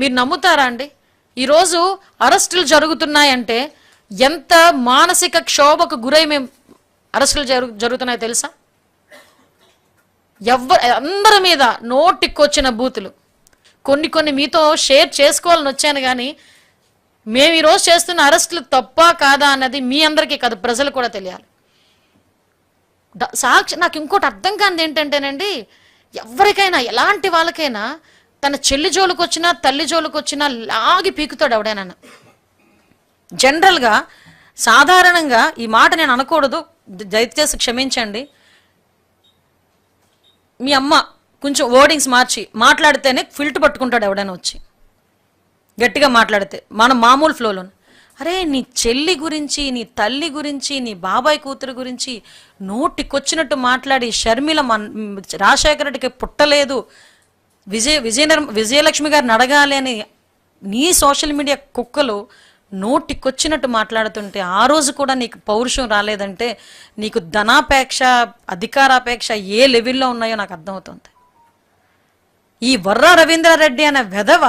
మీరు నమ్ముతారా అండి? ఈరోజు అరెస్టులు జరుగుతున్నాయంటే ఎంత మానసిక క్షోభకు గురై మేము అరెస్టులు జరుగు జరుగుతున్నాయో తెలుసా? ఎవ్వ అందరి మీద నోటికొచ్చిన బూతులు. కొన్ని కొన్ని మీతో షేర్ చేసుకోవాలని వచ్చాను కానీ మేము ఈరోజు చేస్తున్న అరెస్టులు తప్పా కాదా అన్నది మీ అందరికీ కాదు ప్రజలు కూడా తెలియాలి. సాక్షి నాకు ఇంకోటి అర్థం కానిది ఏంటంటేనండి ఎవరికైనా ఎలాంటి వాళ్ళకైనా తన చెల్లి జోలికి వచ్చినా తల్లి జోలికి వచ్చినా లాగి పీకుతాడు ఎవడైనా జనరల్గా సాధారణంగా ఈ మాట నేను అనకూడదు. దయచేసి క్షమించండి. మీ అమ్మ కొంచెం వర్డింగ్స్ మార్చి మాట్లాడితేనే ఫిల్ట్ పట్టుకుంటాడు ఎవడైనా వచ్చి. గట్టిగా మాట్లాడితే మన మామూలు ఫ్లోలో అరే నీ చెల్లి గురించి నీ తల్లి గురించి నీ బాబాయ్ కూతురు గురించి నోటికొచ్చినట్టు మాట్లాడి షర్మిల మన్ రాజశేఖర రెడ్డికి పుట్టలేదు. విజయ విజయ విజయలక్ష్మి గారిని అడగాలి అని నీ సోషల్ మీడియా కుక్కలు నోటికొచ్చినట్టు మాట్లాడుతుంటే ఆ రోజు కూడా నీకు పౌరుషం రాలేదంటే నీకు ధనాపేక్ష అధికారాపేక్ష ఏ లెవెల్లో ఉన్నాయో నాకు అర్థమవుతుంది. ఈ వర్ర రవీంద్రారెడ్డి అనే వెధవ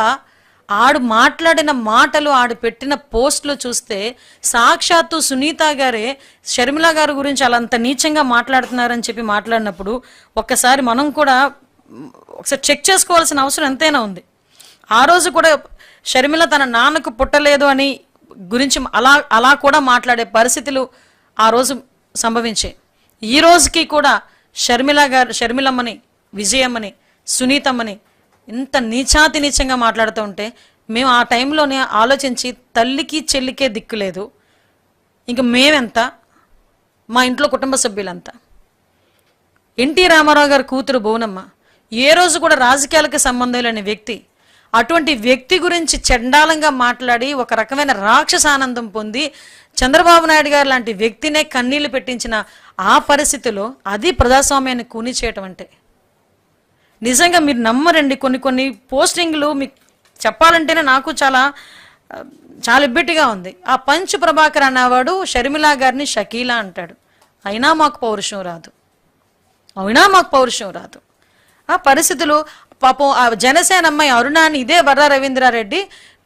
ఆడు మాట్లాడిన మాటలు ఆడు పెట్టిన పోస్టులు చూస్తే సాక్షాత్తు సునీత గారే షర్మిల గారి గురించి అలా అంత నీచంగా మాట్లాడుతున్నారని చెప్పి మాట్లాడినప్పుడు ఒక్కసారి మనం కూడా ఒకసారి చెక్ చేసుకోవాల్సిన అవసరం ఎంతైనా ఉంది. ఆ రోజు కూడా షర్మిల తన నాన్నకు పుట్టలేదు అని గురించి అలా అలా కూడా మాట్లాడే పరిస్థితులు ఆ రోజు సంభవించాయి. ఈ రోజుకి కూడా షర్మిల గారు షర్మిలమ్మని విజయమ్మని సునీతమ్మని ఇంత నీచాతి నీచంగా మాట్లాడుతూ ఉంటే మేము ఆ టైంలోనే ఆలోచించి తల్లికి చెల్లికే దిక్కు లేదు. ఇంక మేమెంత? మా ఇంట్లో కుటుంబ సభ్యులంతా. ఎన్టీ రామారావు గారి కూతురు భువనమ్మ ఏ రోజు కూడా రాజకీయాలకు సంబంధం లేని వ్యక్తి అటువంటి వ్యక్తి గురించి చండాలంగా మాట్లాడి ఒక రకమైన రాక్షసానందం పొంది చంద్రబాబు నాయుడు గారు లాంటి వ్యక్తినే కన్నీళ్ళు పెట్టించిన ఆ పరిస్థితిలో అది ప్రజాస్వామ్యాన్ని కూని చేయటం అంటే. నిజంగా మీరు నమ్మరండి కొన్ని కొన్ని పోస్టింగ్లు మీకు చెప్పాలంటేనే నాకు చాలా చాలా ఇబ్బెట్టిగా ఉంది. ఆ పంచ్ ప్రభాకర్ అన్నవాడు షర్మిలా గారిని షకీలా అంటాడు. అయినా మాకు పౌరుషం రాదు. అయినా మాకు పౌరుషం రాదు. ఆ పరిస్థితులు పాపం ఆ జనసేన అమ్మాయి అరుణాన్ని ఇదే వర్ర రవీంద్రారెడ్డి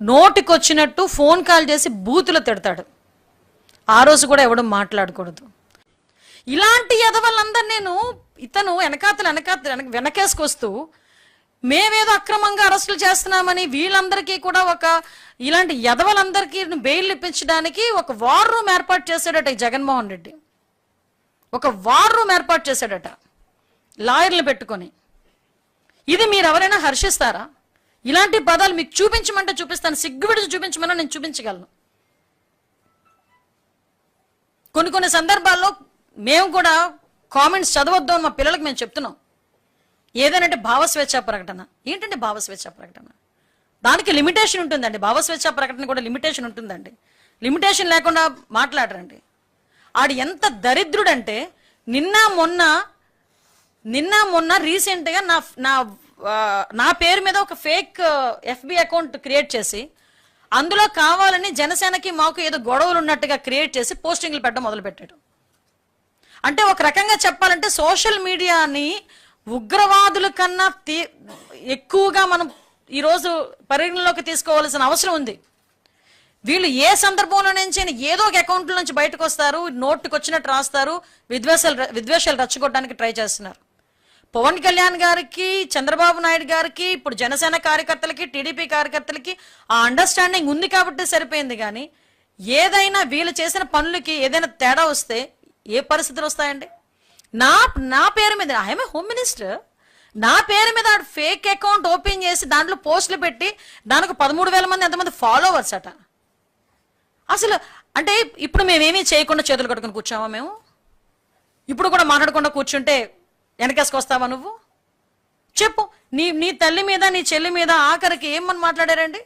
నోటికొచ్చినట్టు ఫోన్ కాల్ చేసి బూతులు తిడతాడు. ఆ రోజు కూడా ఎవడం మాట్లాడకూడదు. ఇలాంటి ఎదవలందరూ నేను ఇతను వెనకాతలు వెనకాతలు వెనక వెనకేసుకొస్తూ మేమేదో అక్రమంగా అరెస్టులు చేస్తున్నామని వీళ్ళందరికీ కూడా ఒక ఇలాంటి ఎదవలందరికీ బెయిల్ ఇప్పించడానికి ఒక వార్ రూమ్ ఏర్పాటు చేశాడట ఈ జగన్మోహన్ రెడ్డి. ఒక వార్ రూమ్ ఏర్పాటు చేశాడట. లాయర్లు పెట్టుకొని. ఇది మీరు ఎవరైనా హర్షిస్తారా? ఇలాంటి పదాలు మీకు చూపించమంటే చూపిస్తాను. సిగ్గుబిడిచి చూపించమని నేను చూపించగలను. కొన్ని కొన్ని సందర్భాల్లో మేము కూడా కామెంట్స్ చదవద్దు అని మా పిల్లలకు మేము చెప్తున్నాం. ఏదైనా భావస్వేచ్ఛ ప్రకటన. ఏంటంటే భావస్వేచ్ఛ ప్రకటన? దానికి లిమిటేషన్ ఉంటుందండి. భావస్వేచ్ఛ ప్రకటన కూడా లిమిటేషన్ ఉంటుందండి. లిమిటేషన్ లేకుండా మాట్లాడరండి. ఆడు ఎంత దరిద్రుడంటే నిన్న మొన్న నిన్న మొన్న రీసెంట్గా నా నా నా పేరు మీద ఒక ఫేక్ ఎఫ్బి అకౌంట్ క్రియేట్ చేసి అందులో కావాలని జనసేనకి మాకు ఏదో గొడవలు ఉన్నట్టుగా క్రియేట్ చేసి పోస్టింగ్లు పెట్టడం మొదలుపెట్టాడు. అంటే ఒక రకంగా చెప్పాలంటే సోషల్ మీడియాని ఉగ్రవాదుల కన్నా తీ- ఎక్కువగా మనం ఈరోజు పరిగణలోకి తీసుకోవాల్సిన అవసరం ఉంది. వీళ్ళు ఏ సందర్భంలో నుంచి ఏదో ఒక అకౌంట్ల నుంచి బయటకు వస్తారు నోటుకు వచ్చినట్టు రాస్తారు విద్వేషాలు విద్వేషాలు రచ్చగొట్టడానికి ట్రై చేస్తున్నారు. పవన్ కళ్యాణ్ గారికి చంద్రబాబు నాయుడు గారికి ఇప్పుడు జనసేన కార్యకర్తలకి టీడీపీ కార్యకర్తలకి ఆ అండర్స్టాండింగ్ ఉంది కాబట్టి సరిపోయింది కానీ ఏదైనా వీళ్ళు చేసిన పనులకి ఏదైనా తేడా వస్తే ఏ పరిస్థితులు వస్తాయండి? నా నా పేరు మీద ఐఎమ్ హోమ్ మినిస్టర్ నా పేరు మీద ఫేక్ అకౌంట్ ఓపెన్ చేసి దాంట్లో పోస్టులు పెట్టి దానికి పదమూడు వేల మంది ఎంతమంది ఫాలోవర్స్ అట. అసలు అంటే ఇప్పుడు మేమేమీ చేయకుండా చేతులు కట్టుకుని కూర్చోమా మేము? ఇప్పుడు కూడా మాట్లాడకుండా కూర్చుంటే వెనకేసుకొస్తావా నువ్వు? చెప్పు. నీ నీ తల్లి మీద నీ చెల్లి మీద ఆఖరికి ఏమని మాట్లాడారండి?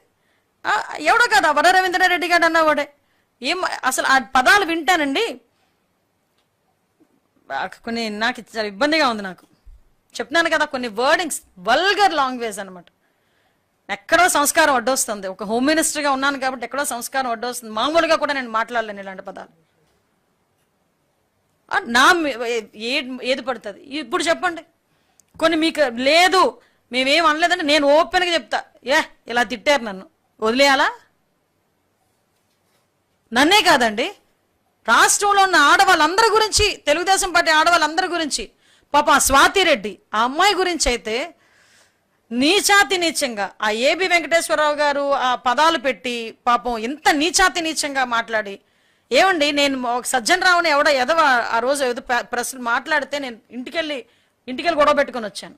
ఎవడో కదా? వర రవీంద్రారెడ్డి గారు అన్నవాడే. ఏం అసలు ఆ పదాలు వింటానండి. కొన్ని నాకు చాలా ఇబ్బందిగా ఉంది నాకు. చెప్తున్నాను కదా కొన్ని వర్డింగ్స్ వల్గర్ లాంగ్వేజ్ అనమాట ఎక్కడో సంస్కారం అడ్డొస్తుంది. ఒక హోమ్ మినిస్టర్గా ఉన్నాను కాబట్టి ఎక్కడో సంస్కారం అడ్డొస్తుంది. మామూలుగా కూడా నేను మాట్లాడలేను ఇలాంటి పదాలు. నా ఏది పడుతుంది? ఇప్పుడు చెప్పండి. కొన్ని మీకు లేదు. మేమేం అనలేదంటే నేను ఓపెన్గా చెప్తా. ఏ ఇలా తిట్టారు నన్ను. వదిలేయాలా? నన్నే కాదండి. రాష్ట్రంలో ఉన్న ఆడవాళ్ళందరి గురించి తెలుగుదేశం పార్టీ ఆడవాళ్ళందరి గురించి పాప స్వాతిరెడ్డి స్వాతి రెడ్డి ఆ అమ్మాయి గురించి అయితే నీచాతి నీచంగా ఆ ఏబి వెంకటేశ్వరరావు గారు ఆ పదాలు పెట్టి పాపం ఇంత నీచాతి నీచంగా మాట్లాడి ఏమండి నేను ఒక సజ్జన్ రావుని ఎవడో ఎదవ ఆ రోజు ఏదో ప్రెస్ మాట్లాడితే నేను ఇంటికెళ్ళి ఇంటికెళ్ళి గొడవ పెట్టుకొని వచ్చాను.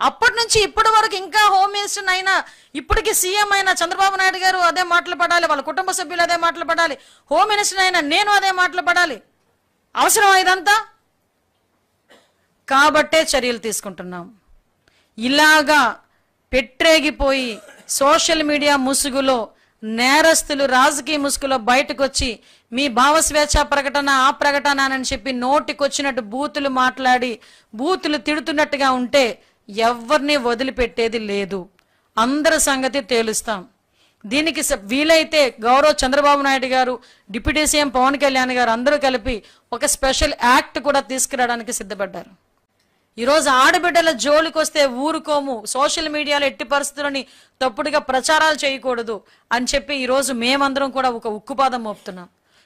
అప్పటి నుంచి ఇప్పటి వరకు ఇంకా హోమ్ మినిస్టర్ అయినా ఇప్పటికి సీఎం అయినా చంద్రబాబు నాయుడు గారు అదే మాటలు పడాలి వాళ్ళ కుటుంబ సభ్యులు అదే మాటలు పడాలి హోమ్ మినిస్టర్ అయినా నేను అదే మాటలు పడాలి. అవసరం ఇదంతా? కాబట్టే చర్యలు తీసుకుంటున్నాం. ఇలాగా పెట్టేగిపోయి సోషల్ మీడియా ముసుగులో నేరస్తులు రాజకీయ ముసుగులో బయటకు వచ్చి మీ భావస్వేచ్ఛ ప్రకటన ఆ ప్రకటన అని చెప్పి నోటికొచ్చినట్టు బూతులు మాట్లాడి బూతులు తిడుతున్నట్టుగా ఉంటే ఎవరిని వదిలిపెట్టేది లేదు. అందరి సంగతి తేలుస్తాం. దీనికి స- వీలైతే గౌరవ చంద్రబాబు నాయుడు గారు డిప్యూటీ సీఎం పవన్ కళ్యాణ్ గారు అందరూ కలిపి ఒక స్పెషల్ యాక్ట్ కూడా తీసుకురావడానికి సిద్ధపడ్డారు. ఈరోజు ఆడబిడ్డల జోలికి వస్తే ఊరుకోము సోషల్ మీడియాలో ఎట్టి పరిస్థితులని తప్పుడుగా ప్రచారాలు చేయకూడదు అని చెప్పి ఈరోజు మేమందరం కూడా ఒక ఉక్కుపాదం మోపుతున్నాం.